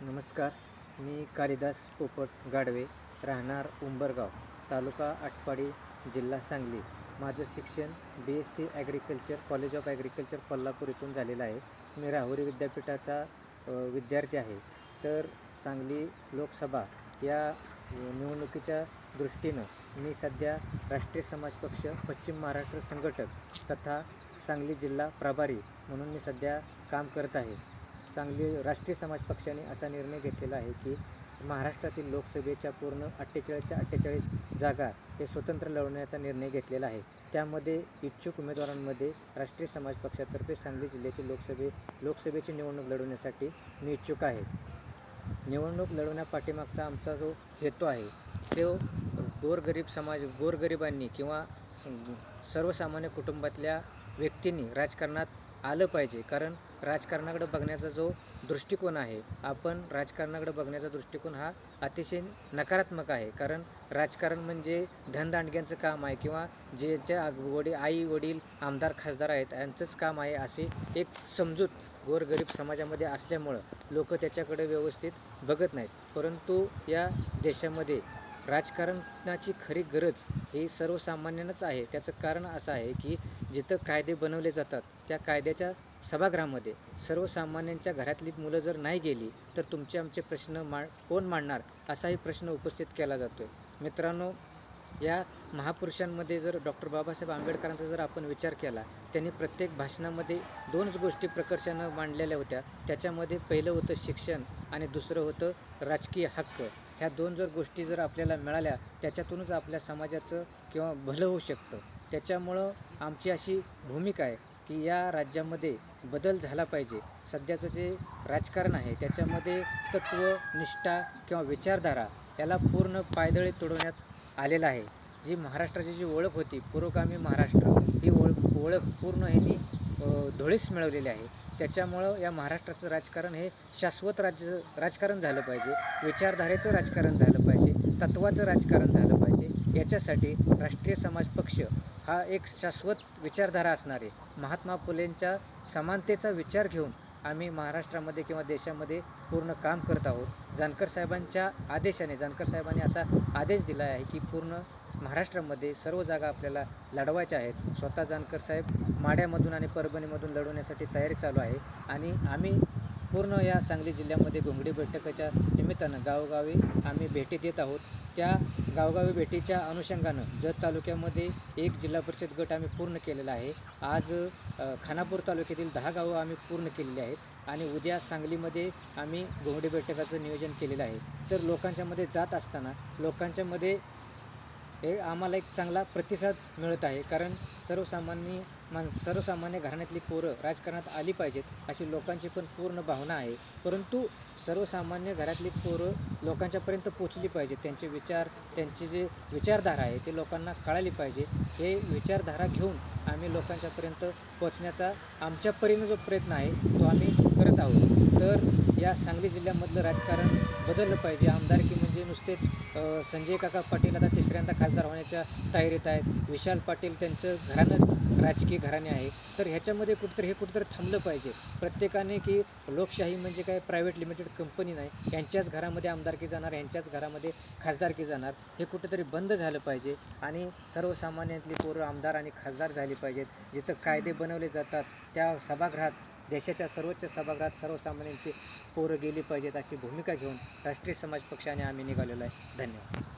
नमस्कार. मी कालिदास पोपट गाडवे राहणार उंबरगाव तालुका आटपाडी जिल्हा सांगली. माझं शिक्षण B S C agriculture college of agriculture Kolhapur इथून झालेलं आहे. मी राहुरी विद्यापीठाचा विद्यार्थी आहे. तर सांगली लोकसभा या निवडणुकीच्या दृष्टीनं मी सध्या राष्ट्रीय समाज पक्ष पश्चिम महाराष्ट्र संघटक तथा सांगली जिल्हा प्रभारी म्हणून मी सध्या काम करत आहे. सांगली राष्ट्रीय समाज पक्षाने असा निर्णय घेतलेला आहे की महाराष्ट्रातील लोकसभेच्या पूर्ण अठ्ठेचाळीसच्या अठ्ठेचाळीस जागा हे स्वतंत्र लढवण्याचा निर्णय घेतलेला आहे. त्यामध्ये इच्छुक उमेदवारांमध्ये राष्ट्रीय समाज पक्षातर्फे सांगली जिल्ह्याची लोकसभे लोकसभेची निवडणूक लढवण्यासाठी मी इच्छुक आहे. निवडणूक लढवण्यापाठीमागचा आमचा जो हेतू आहे तो गोरगरीब समाज गोरगरिबांनी किंवा सर्वसामान्य कुटुंबातल्या व्यक्तींनी राजकारणात आलं पाहिजे. कारण राजकारणाकडे बघण्याचा जो दृष्टिकोन आहे आपण राजकारणाकडे बघण्याचा दृष्टिकोन हा अतिशय नकारात्मक आहे. कारण राजकारण म्हणजे धनदांडग्यांचं काम आहे किंवा ज्याच्या वडील आई वडील आमदार खासदार आहेत यांचंच काम आहे असे एक समजूत गोरगरीब समाजामध्ये असल्यामुळं लोक त्याच्याकडे व्यवस्थित बघत नाहीत. परंतु या देशामध्ये राजकारणाची खरी गरज ही सर्वसामान्यांनाच आहे. त्याचं कारण असं आहे की जिथं कायदे बनवले जातात त्या कायद्याच्या सभागृहामध्ये सर्वसामान्यांच्या घरातली मुलं जर नाही गेली तर तुमचे आमचे प्रश्न मा कोण मांडणार? असाही प्रश्न उपस्थित केला जातो आहे मित्रांनो या महापुरुषांमध्ये जर डॉक्टर बाबासाहेब आंबेडकरांचा जर आपण विचार केला त्यांनी प्रत्येक भाषणामध्ये दोनच गोष्टी प्रकर्षानं मांडलेल्या होत्या. त्याच्यामध्ये पहिलं होतं शिक्षण आणि दुसरं होतं राजकीय हक्क. ह्या दोन जर गोष्टी जर आपल्याला मिळाल्या त्याच्यातूनच आपल्या समाजाचं किंवा भलं होऊ शकतं. त्याच्यामुळं आमची अशी भूमिका आहे की या राज्यामध्ये बदल झाला पाहिजे. सध्याचं जे राजकारण आहे त्याच्यामध्ये तत्त्व निष्ठा किंवा विचारधारा याला पूर्ण पायदळी तोडवण्यात आलेलं आहे. जी महाराष्ट्राची जी ओळख होती पुरोगामी महाराष्ट्र ही ओळख ओळख पूर्ण ह्यांनी धुळीस मिळवलेली आहे. त्याच्यामुळं या महाराष्ट्राचं राजकारण हे शाश्वत राज्य राजकारण झालं पाहिजे. विचारधारेचं राजकारण झालं पाहिजे. तत्त्वाचं राजकारण झालं पाहिजे. याच्यासाठी राष्ट्रीय समाज पक्ष हा एक शाश्वत विचारधारा असणारे महात्मा फुलेंच्या समानतेचा विचार घेऊन आम्ही महाराष्ट्रामध्ये किंवा देशामध्ये पूर्ण काम करत आहोत. जानकर साहेबांच्या आदेशाने जानकर साहेबांनी असा आदेश दिला आहे की पूर्ण महाराष्ट्रामध्ये सर्व जागा आपल्याला लढवायच्या आहेत. स्वतः जानकर साहेब माड्यामधून आणि परभणीमधून लढवण्यासाठी तयारी चालू आहे आणि आम्ही पूर्ण या सांगली जिल्ह्यामध्ये घोंगडी बैठकाच्या निमित्तानं गावोगावी आम्ही भेटी देत आहोत. त्या गावगावी भेटीच्या अनुषंगानं जत तालुक्यामध्ये एक जिल्हा परिषद गट आम्ही पूर्ण केलेला आहे. आज खानापूर तालुक्यातील दहा गावं आम्ही पूर्ण केलेली आहेत आणि उद्या सांगलीमध्ये आम्ही घोंगडी बैठकाचं नियोजन केलेलं आहे. तर लोकांच्यामध्ये जात असताना लोकांच्यामध्ये हे आम्हाला एक चांगला प्रतिसाद मिळत आहे. कारण सर्वसामान्य मान सर्वसामान्य घराण्यातली पोरं राजकारणात आली पाहिजेत अशी लोकांची पण पूर्ण भावना आहे. परंतु सर्वसामान्य घरातली पोरं लोकांच्यापर्यंत पोचली पाहिजेत. त्यांचे विचार त्यांची जे विचारधारा आहे ते लोकांना कळाली पाहिजे. हे विचारधारा घेऊन आम्ही लोकांच्यापर्यंत पोचण्याचा आमच्या परीनं जो प्रयत्न आहे तो आम्ही करत आहोत. तर या सांगली जिल्ह्यामधलं राजकारण बदललं पाहिजे. आमदारकी म्हणजे नुसतेच संजय काका पाटील आता तिसऱ्यांदा खासदार होण्याच्या तयारीत आहेत. विशाल पाटील त्यांचं घरानंच राजकीय घराणे आहे. तर ह्याच्यामध्ये कुठंतरी हे कुठंतरी थांबलं पाहिजे. प्रत्येकाने की लोकशाही म्हणजे काय प्रायव्हेट लिमिटेड कंपनी नाही यांच्याच घरामध्ये आमदारकी जाणार यांच्याच घरामध्ये खासदारकी जाणार हे कुठंतरी बंद झालं पाहिजे. आणि सर्वसामान्यातली पोरं आमदार आणि खासदार झाली पाहिजेत. जिथं कायदे बनवले जातात त्या सभागृहात देशाच्या सर्वोच्च सभागृहात सर्वसामान्यांची पोरं गेली पाहिजेत अशी भूमिका घेऊन राष्ट्रीय समाज पक्षाने आम्ही निघालेलो आहे. धन्यवाद.